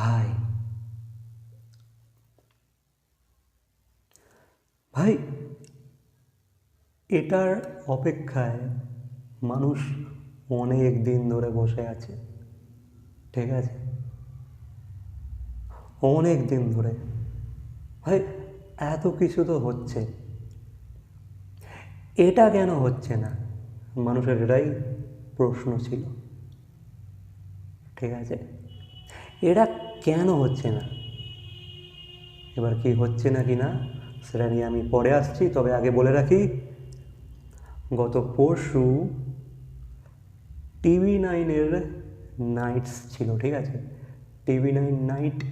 ভাই। ভাই, এটার অপেক্ষায় মানুষ অনেক দিন ধরে বসে আছে, ঠিক আছে? অনেক দিন ধরে। ভাই, এত কিছু তো হচ্ছে। এটা কেন হচ্ছে না? মানুষের এটাই প্রশ্ন ছিল, ঠিক আছে? এটা কেন হচ্ছে না? এবার কি হচ্ছে না কি না, সেটা নিয়ে আমি পরে আসছি। তবে আগে বলে রাখি, গত পরশু টিভি নাইনের নাইটস ছিল, ঠিক আছে? TV nine night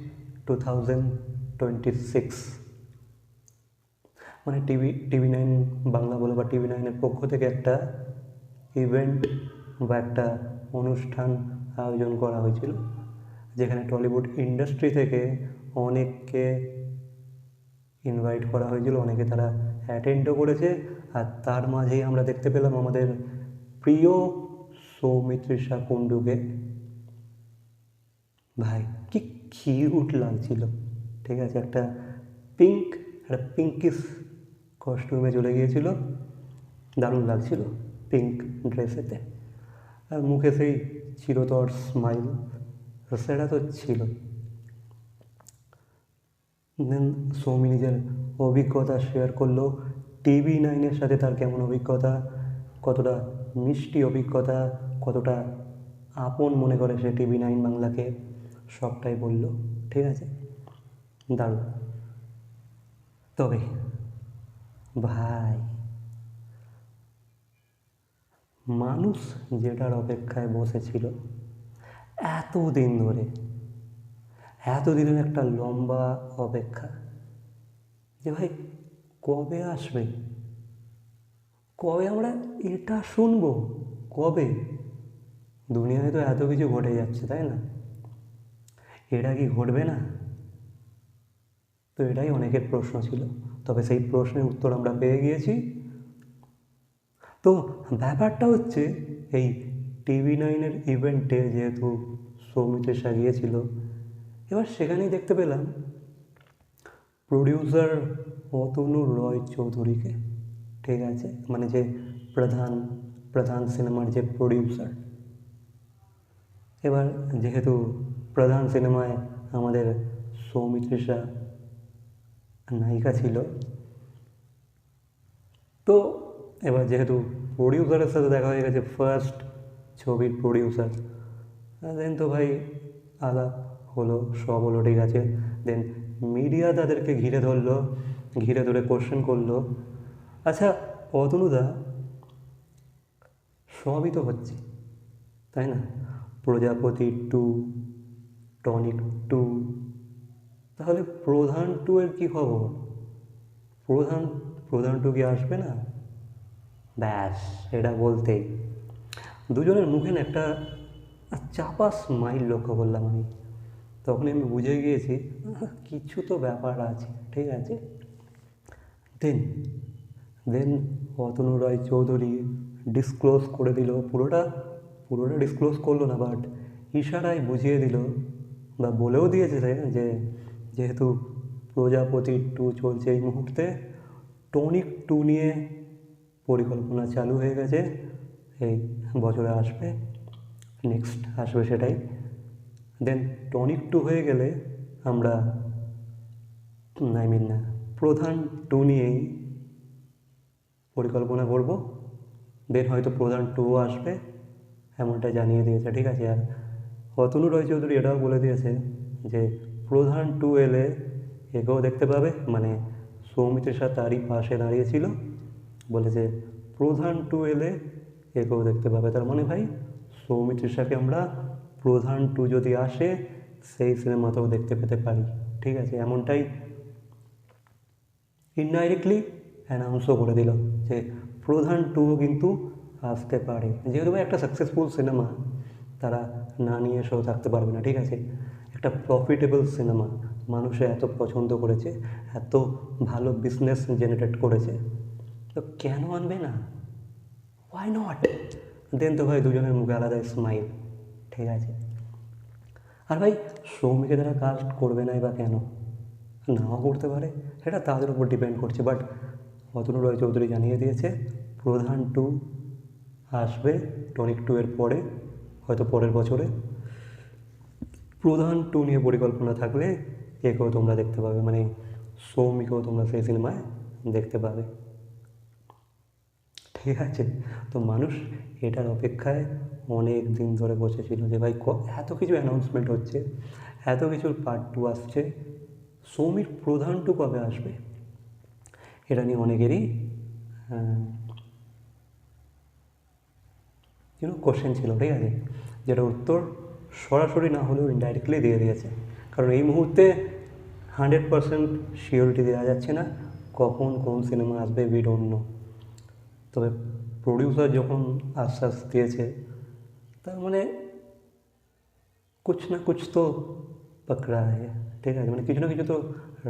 two thousand twenty six. মানে টিভি টিভি নাইন বাংলা বলে বা টিভি নাইনের পক্ষ থেকে একটা ইভেন্ট বা একটা অনুষ্ঠান আয়োজন করা হয়েছিল। যেখানে টলিউড ইন্ডাস্ট্রি থেকে অনেককে ইনভাইট করা হয়েছিল, অনেকে তারা অ্যাটেন্ডও করেছে। আর তার মাঝেই আমরা দেখতে পেলাম আমাদের প্রিয় সৌমিত্রিষা কুণ্ডুকে। ভাই, কি কিউট লাগছিল। ঠিক আছে, একটা পিঙ্ক, একটা পিঙ্কিস কস্টিউমে চলে গিয়েছিল। দারুণ লাগছিল পিঙ্ক ড্রেসেতে। আর মুখে সেই চিরতর স্মাইল সেটা তো ছিল। দেন সৌমি নিজের অভিজ্ঞতা শেয়ার করল। টিভি নাইনের সাথে তার কেমন অভিজ্ঞতা? কতটা মিষ্টি অভিজ্ঞতা? কতটা আপন মনে করে সে টিভি নাইন বাংলাকে? সবটাই বলল। ঠিক আছে? দারুণ। তবে ভাই, মানুষ যেটার অপেক্ষায় বসেছিল এতদিন ধরে, এতদিনের একটা লম্বা অপেক্ষা যে ভাই কবে আসবে? কবে আমরা এটা শুনব? কবে? দুনিয়ায় তো এত কিছু ঘটে যাচ্ছে, তাই না? এটা কি ঘটবে না? তো এটাই অনেকের প্রশ্ন ছিল। তবে সেই প্রশ্নের উত্তর আমরা পেয়ে গিয়েছি। তো ব্যাপারটা হচ্ছে এই টিভি নাইনের ইভেন্টে যেহেতু সৌমিত্রিষা গিয়েছিল, এবার সেখানেই দেখতে পেলাম প্রডিউসার অতনু রয় চৌধুরীকে। ঠিক আছে? মানে যে প্রধান প্রধান সিনেমার যে প্রডিউসার এবার যেহেতু প্রধান সিনেমায় আমাদের সৌমিত্রিষা নায়িকা ছিল, তো এবার যেহেতু প্রডিউসারের সাথে দেখা হয়ে গেছে ফার্স্ট ছবির প্রডিউসার দেন তো ভাই আলাপ হলো, সব হলো, ঠিক আছে। দেন মিডিয়া তাদেরকে ঘিরে ধরলো, ঘিরে ধরে কোশ্চেন করল। আচ্ছা অতনুদা, সবই তো হচ্ছে, তাই না? প্রজাপতি টু টনিক টু তাহলে প্রধান টু এর কী খবর? প্রধান প্রধান টু কি আসবে না? ব্যাস, এটা বলতেই। দুজনের মুখে না একটা চাপা স্মাইল লক্ষ্য করলাম আমি। তখনই আমি বুঝে গিয়েছি কিছু তো ব্যাপার আছে, ঠিক আছে? Then then Atanu Roy Chowdhury disclose করে দিল। পুরোটা পুরোটা ডিসক্লোজ করল না বাট ইশারায় বুঝিয়ে দিল বা বলেও দিয়েছে যে, যেহেতু প্রজাপতি টু চলছে এই মুহূর্তে টনিক টু নিয়ে পরিকল্পনা চালু হয়ে গেছে। এই বছরে আসবে নেক্সট আসবে সেটাই। দেন টনিক টু হয়ে গেলে আমরা আই মিন প্রধান টু নিয়েই পরিকল্পনা করব। দেন হয়তো প্রধান টুও আসবে এমনটা জানিয়ে দিয়েছে, ঠিক আছে? আর অতনু রয় চৌধুরী এটাও বলে দিয়েছে যে প্রধান টু এলে একেও দেখতে পাবে মানে সৌমিত্রের সাথে তারই পাশে দাঁড়িয়েছিল। বলেছে প্রধান টু এলে একেও দেখতে পাবে। তার মানে ভাই সৌমিত্রিষাকে আমরা প্রধান টু যদি আসে, সেই সিনেমাতেও দেখতে পেতে পারি। ঠিক আছে, এমনটাই ইনডাইরেক্টলি অ্যানাউন্সও করে দিল যে প্রধান টুও কিন্তু আসতে পারে। যেহেতু একটা সাকসেসফুল সিনেমা তারা না নিয়ে এসেও থাকতে পারবে না। ঠিক আছে, একটা প্রফিটেবল সিনেমা মানুষে এত পছন্দ করেছে, এত ভালো বিজনেস জেনারেট করেছে, তো কেন আনবে না? ওয়াই নট দেন তো ভাই, দুজনের মুখে আলাদা স্মাইল ঠিক আছে? আর ভাই, সৌমিকে তারা কাজ করবে নাই বা কেন? নাও করতে পারে, সেটা তাদের উপর ডিপেন্ড করছে বাট অতনু রয় চৌধুরী জানিয়ে দিয়েছে, প্রধান টু আসবে টনিক টু এর পরে, হয়তো পরের বছরে। প্রধান টু নিয়ে পরিকল্পনা থাকলে একেও তোমরা দেখতে পাবে মানে সৌমিকেও তোমরা সেই সিনেমায় দেখতে পাবে। ঠিক আছে? তো মানুষ এটার অপেক্ষায় অনেক দিন ধরে বসেছিল যে, ভাই এত কিছু অ্যানাউন্সমেন্ট হচ্ছে, এত কিছুর পার্ট টু আসছে, সৌমির প্রধান টু কবে আসবে? এটা নিয়ে অনেকেরই ইউনো কোশ্চেন ছিল, ঠিক আছে? যেটা উত্তর সরাসরি না হলেও ইনডাইরেক্টলি দিয়ে দিয়েছে। কারণ এই মুহূর্তে হান্ড্রেড পারসেন্ট শিওরিটি দেওয়া যাচ্ছে না, কখন কোন সিনেমা আসবে উই নো তবে প্রডিউসার যখন আশ্বাস দিয়েছে, তার মানে কুছ না কুছ তো পাকড়া ঠিক আছে? মানে কিছু না কিছু তো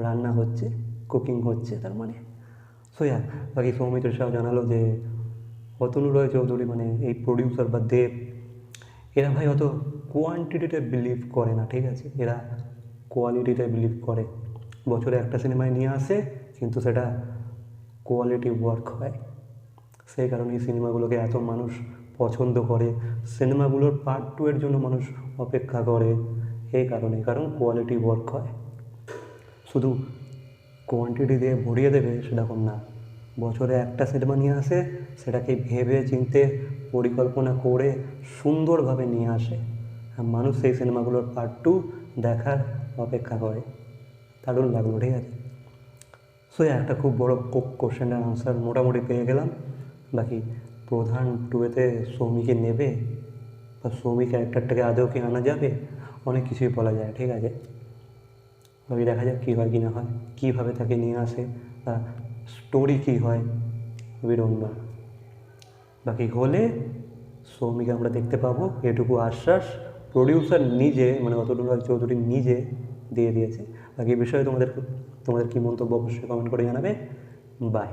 রান্না হচ্ছে কুকিং হচ্ছে, তার মানে। সো ইয়া বাকি সৌমিত্র সাহ জানালো যে, অতনু রয় চৌধুরী মানে এই প্রডিউসার বা দেব, এরা ভাই অত কোয়ান্টিটিতে বিলিভ করে না, ঠিক আছে? এরা কোয়ালিটিতে বিলিভ করে। বছরে একটা সিনেমায় নিয়ে আসে, কিন্তু সেটা কোয়ালিটি ওয়ার্ক হয়। সেই কারণে এই সিনেমাগুলোকে এত মানুষ পছন্দ করে। সিনেমাগুলোর পার্ট টু এর জন্য মানুষ অপেক্ষা করে এই কারণে, কারণ কোয়ালিটি ওয়ার্ক হয়। শুধু কোয়ান্টিটি দিয়ে ভরিয়ে দেবে সেরকম না। বছরে একটা সিনেমা নিয়ে আসে, সেটাকে ভেবে চিনতে, পরিকল্পনা করে সুন্দরভাবে নিয়ে আসে। আর মানুষ সেই সিনেমাগুলোর পার্ট টু দেখার অপেক্ষা করে। দারুণ লাগল, ঠিক আছে? সো একটা খুব বড় কোশ্চেনের আনসার মোটামুটি পেয়ে গেলাম। বাকি প্রধান টুয়েতে সৌমিকে নেবে বা সৌমি ক্যারেক্টারটাকে আদৌ কি আনা যাবে? অনেক কিছুই বলা যায়, ঠিক আছে? বাকি দেখা যাক কী হয় কি না হয়, কীভাবে তাকে নিয়ে আসে বা স্টোরি কী হয় নো বাকি হলে সৌমিকে আমরা দেখতে পাবো, এটুকু আশ্বাস প্রডিউসার নিজে মানে অতনুরাজ চৌধুরী নিজে দিয়ে দিয়েছে। বাকি বিষয়ে তোমাদের তোমাদের কী মন্তব্য অবশ্যই কমেন্ট করে জানাবে। বাই